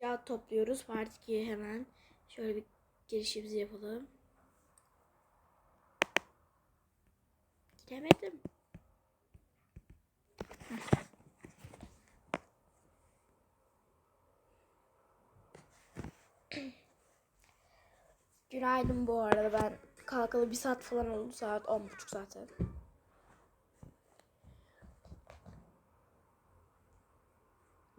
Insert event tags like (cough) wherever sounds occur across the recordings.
Ya topluyoruz. Part 2'ye hemen. Şöyle bir girişimizi yapalım. Giremedim. Günaydın bu arada ben kalkalı bir saat falan oldu saat on buçuk zaten.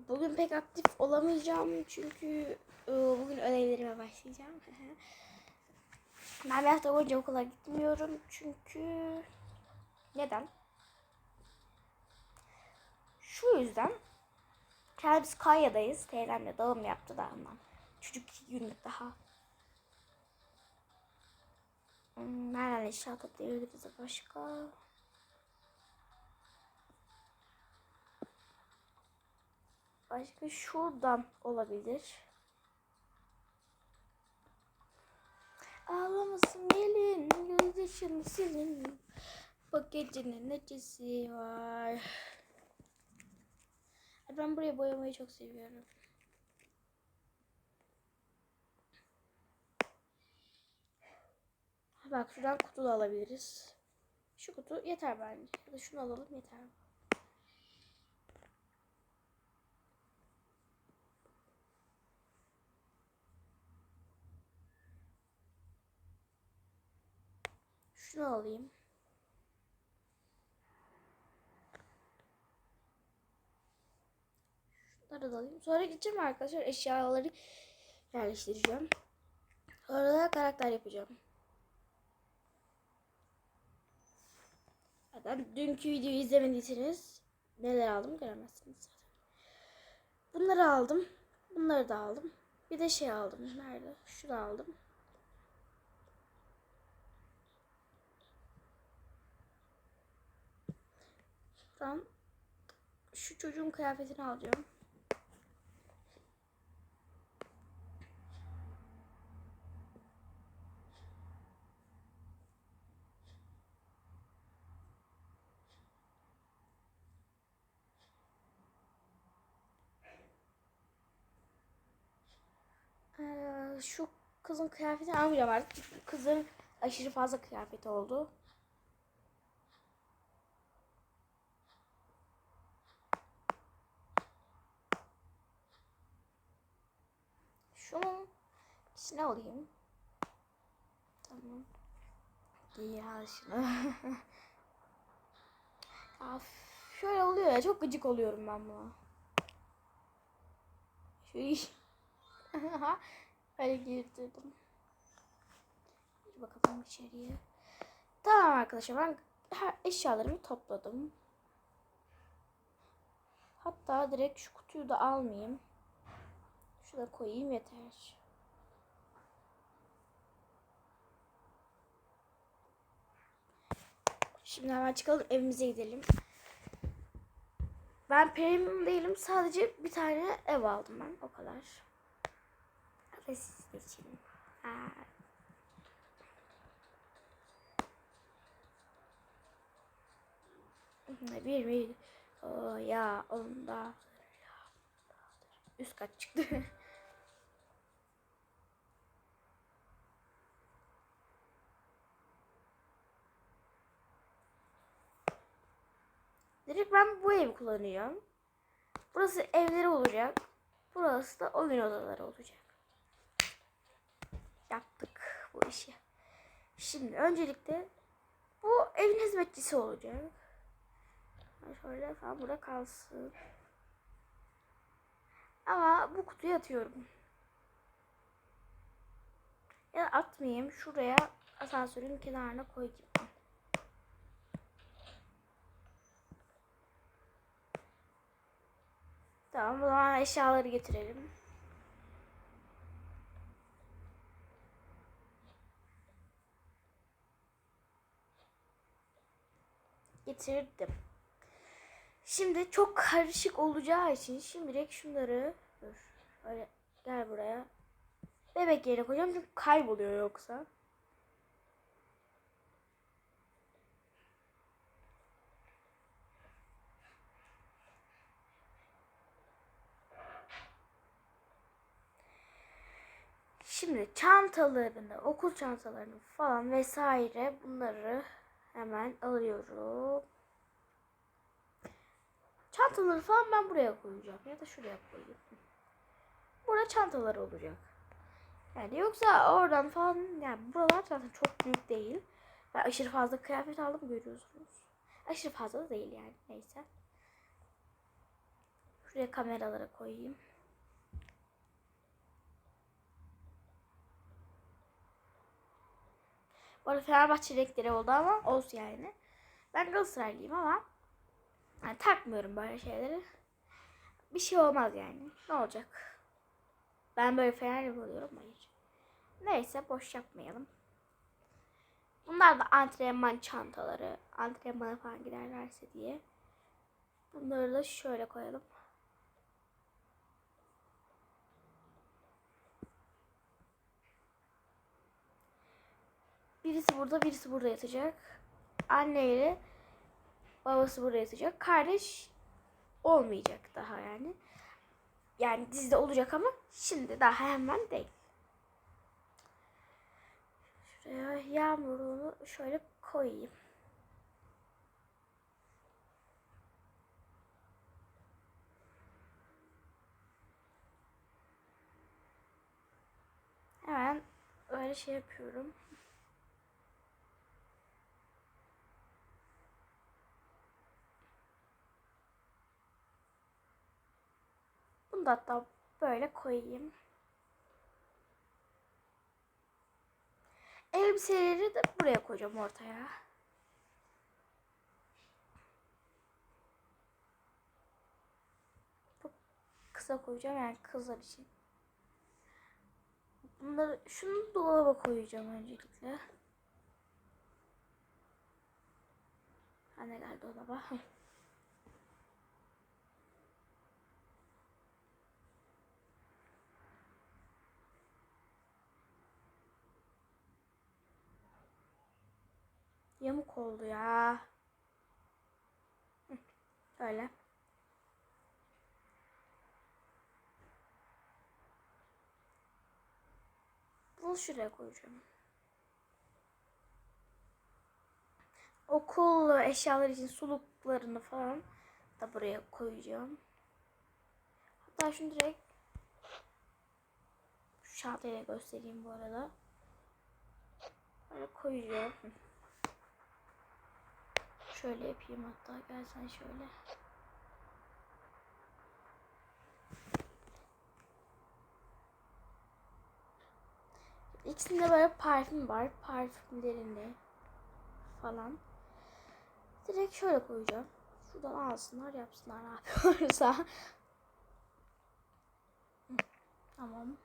Bugün pek aktif olamayacağım çünkü e, bugün ödevlerime başlayacağım. (laughs) ben bir hafta boyunca okula gitmiyorum çünkü neden? Şu yüzden kendimiz Kanya'dayız. Teyzemle dağım yaptı da ondan. Çocuk iki günlük daha. Hmm, Nereden eşya toplayabiliriz başka? Başka şuradan olabilir. Ağlamasın gelin, gözyaşını silin. Bak gecenin necesi var. Ben buraya boyamayı çok seviyorum. Bak şuradan kutu da alabiliriz. Şu kutu yeter bence. Ya da şunu alalım yeter. Şunu alayım. Şunları da alayım. Sonra gideceğim arkadaşlar eşyaları yerleştireceğim. Sonra da karakter yapacağım. Zaten dünkü videoyu izlemediyseniz neler aldım göremezsiniz. Bunları aldım. Bunları da aldım. Bir de şey aldım. Nerede? Şunu aldım. Buradan şu çocuğun kıyafetini alacağım. Ee, şu kızın kıyafetini almayacağım artık. Kızın aşırı fazla kıyafeti oldu. İçine alayım. Tamam. Al şunu. (laughs) ya şöyle oluyor ya çok gıcık oluyorum ben buna. İş. (laughs) Öyle girdirdim. Bir bakalım içeriye. Tamam arkadaşlar ben her eşyalarımı topladım. Hatta direkt şu kutuyu da almayayım. Şurada koyayım yeter. Şimdi hemen çıkalım evimize gidelim. Ben premium değilim. Sadece bir tane ev aldım ben. O kadar. Ve siz. Ha. Bir mi? Oo, ya onda. Üst kat çıktı. (laughs) Direkt ben bu evi kullanacağım. Burası evleri olacak. Burası da oyun odaları olacak. Yaptık bu işi. Şimdi öncelikle bu evin hizmetçisi olacak. Şöyle falan burada kalsın. Ama bu kutuyu atıyorum. Ya atmayayım. Şuraya asansörün kenarına koyayım. Tamam o zaman eşyaları getirelim. Getirdim. Şimdi çok karışık olacağı için şimdilik şunları dur. Böyle gel buraya. Bebek yerine koyacağım çünkü kayboluyor yoksa. Şimdi çantalarını, okul çantalarını falan vesaire bunları hemen alıyorum. Çantaları falan ben buraya koyacağım ya da şuraya koyayım. Burada çantalar olacak. Yani yoksa oradan falan yani buralar zaten çok büyük değil. Ben aşırı fazla kıyafet aldım görüyorsunuz. Aşırı fazla da değil yani neyse. Şuraya kameralara koyayım. Bu arada Fenerbahçe renkleri oldu ama olsun yani. Ben Galatasaraylıyım ama yani takmıyorum böyle şeyleri. Bir şey olmaz yani. Ne olacak? Ben böyle Fenerli oluyorum. Hayır. Neyse boş yapmayalım. Bunlar da antrenman çantaları. Antrenmana falan giderlerse diye. Bunları da şöyle koyalım. Birisi burada, birisi burada yatacak. Anne ile babası burada yatacak. Kardeş olmayacak daha yani. Yani dizide olacak ama şimdi daha hemen değil. Şuraya yağmurunu şöyle koyayım. Hemen öyle şey yapıyorum. Da hatta böyle koyayım. Elbiseleri de buraya koyacağım ortaya. Çok kısa koyacağım yani kızlar için. Bunları şunu dolaba koyacağım öncelikle. Anne geldi dolaba. Yamuk oldu ya. Öyle. Bunu şuraya koyacağım. Okul eşyaları için suluklarını falan da buraya koyacağım. Hatta şunu direkt şu göstereyim bu arada. Böyle koyacağım. Şöyle yapayım hatta gel sen şöyle. İkisinde böyle parfüm var. Parfümlerini falan. Direkt şöyle koyacağım. Şuradan alsınlar yapsınlar ne yapıyorlarsa. (laughs) Tamam.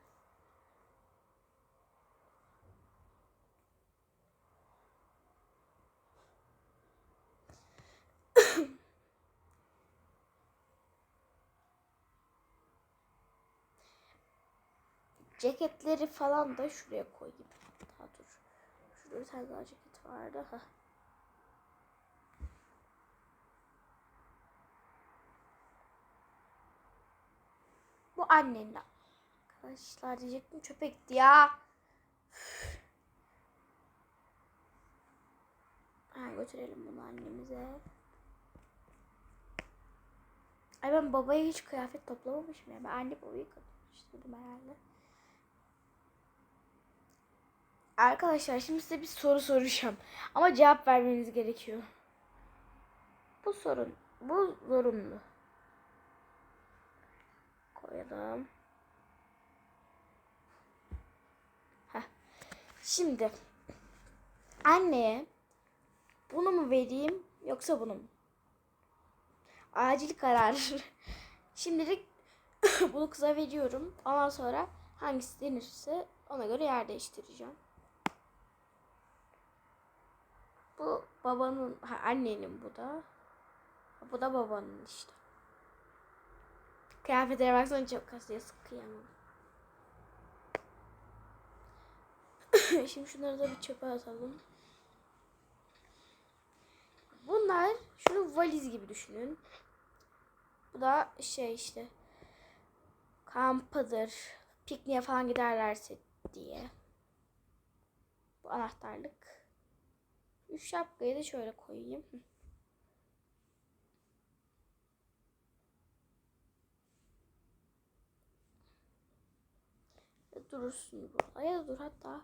Ceketleri falan da şuraya koyayım. Daha dur. Şurada bir tane daha ceket vardı. Heh. Bu annenin arkadaşlar diyecektim çöpe gitti ya. Üf. Ha, götürelim bunu annemize. Ay ben babaya hiç kıyafet toplamamışım ya. Ben anne babayı karıştırdım herhalde. Arkadaşlar şimdi size bir soru soracağım. Ama cevap vermeniz gerekiyor. Bu sorun, bu zorunlu. Koyalım. Heh. Şimdi anneye bunu mu vereyim yoksa bunu mu? Acil karar. (laughs) Şimdilik (coughs) bunu kıza veriyorum. Ondan sonra hangisi denirse ona göre yer değiştireceğim. Bu babanın, ha, annenin bu da. Bu da babanın işte. Kıyafetlere baksana çok kasıya sıkıyamam. (coughs) Şimdi şunları da bir çöpe atalım. Bunlar şunu valiz gibi düşünün. Bu da şey işte kampadır, pikniğe falan giderlerse diye. Bu anahtarlık. Şu şapkayı da şöyle koyayım. Durursun bu. Ya da dur hatta.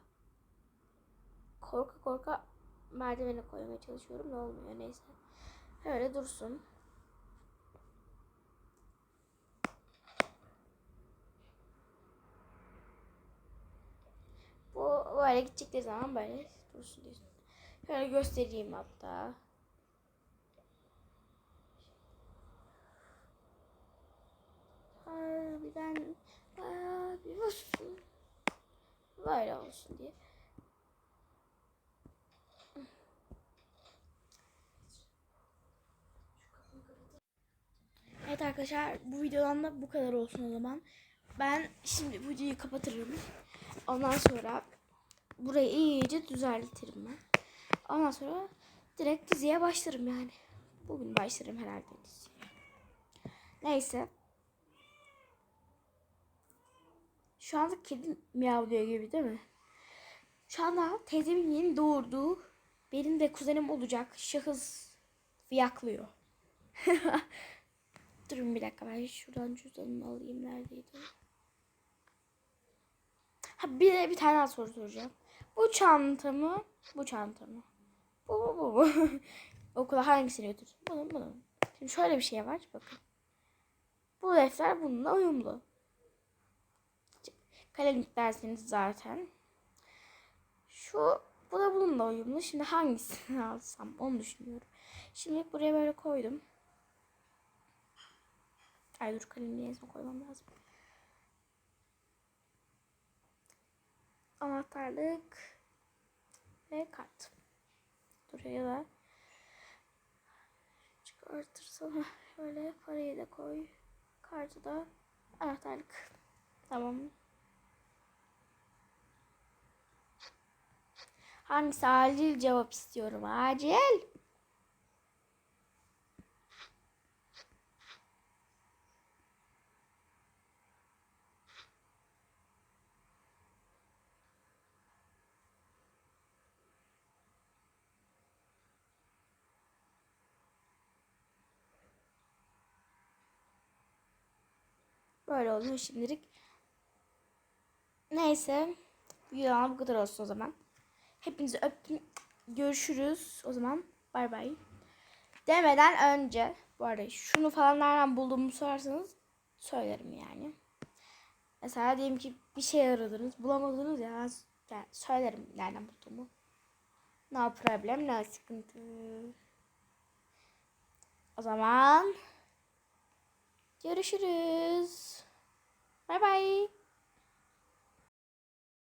Korka korka merdivene koymaya çalışıyorum. Ne olmuyor neyse. Öyle dursun. Bu böyle gidecekleri zaman böyle dursun diyorsun. Şöyle göstereyim hatta. Harbiden bir olsun. Böyle olsun diye. Evet arkadaşlar bu videodan da bu kadar olsun o zaman. Ben şimdi videoyu kapatırım. Ondan sonra burayı iyice düzeltirim ben. Ondan sonra direkt diziye başlarım yani. Bugün başlarım herhalde diziye. Neyse. Şu anda kedi miyavlıyor gibi değil mi? Şu anda teyzemin yeni doğurduğu benim de kuzenim olacak şahıs fiyaklıyor. (laughs) Durun bir dakika ben şuradan cüzdanımı alayım neredeydi? Ha bir de bir tane daha soru soracağım. Bu çanta mı? Bu çanta mı? Bu bu bu bu. (laughs) Okula hangisini götürsün? Bunu bunu. Şimdi şöyle bir şey var bakın. Bu defter bununla uyumlu. Kalemlik dersiniz zaten. Şu bu da bununla uyumlu. Şimdi hangisini (laughs) alsam onu düşünüyorum. Şimdi buraya böyle koydum. Ay dur kalemliği en koymam lazım. Anahtarlık ve kart. Buraya da çıkartırsam şöyle parayı da koy. Kartı da anahtarlık. Tamam. Hangisi acil cevap istiyorum. Acil. Böyle oluyor şimdilik. Neyse. Videodan bu kadar olsun o zaman. Hepinizi öptüm. Görüşürüz. O zaman bay bay. Demeden önce bu arada şunu falan nereden bulduğumu sorarsanız söylerim yani. Mesela diyelim ki bir şey aradınız bulamadınız ya yani söylerim nereden bulduğumu. No problem, no sıkıntı. O zaman görüşürüz. Bay bay.